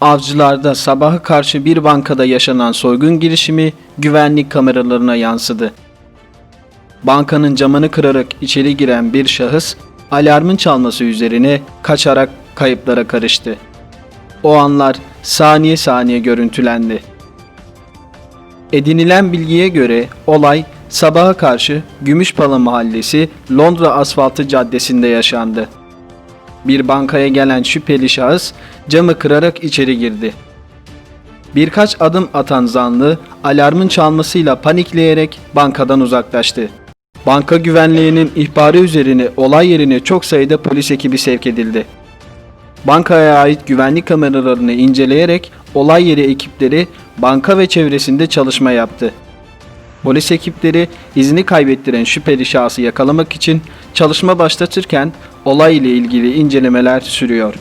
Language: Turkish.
Avcılarda sabaha karşı bir bankada yaşanan soygun girişimi güvenlik kameralarına yansıdı. Bankanın camını kırarak içeri giren bir şahıs alarmın çalması üzerine kaçarak kayıplara karıştı. O anlar saniye saniye görüntülendi. Edinilen bilgiye göre olay sabaha karşı Gümüşpala Mahallesi Londra Asfaltı Caddesi'nde yaşandı. Bir bankaya gelen şüpheli şahıs camı kırarak içeri girdi. Birkaç adım atan zanlı alarmın çalmasıyla panikleyerek bankadan uzaklaştı. Banka güvenliğinin ihbarı üzerine olay yerine çok sayıda polis ekibi sevk edildi. Bankaya ait güvenlik kameralarını inceleyerek olay yeri ekipleri banka ve çevresinde çalışma yaptı. Polis ekipleri izni kaybettiren şüpheli şahsı yakalamak için çalışma başlatırken olay ile ilgili incelemeler sürüyor.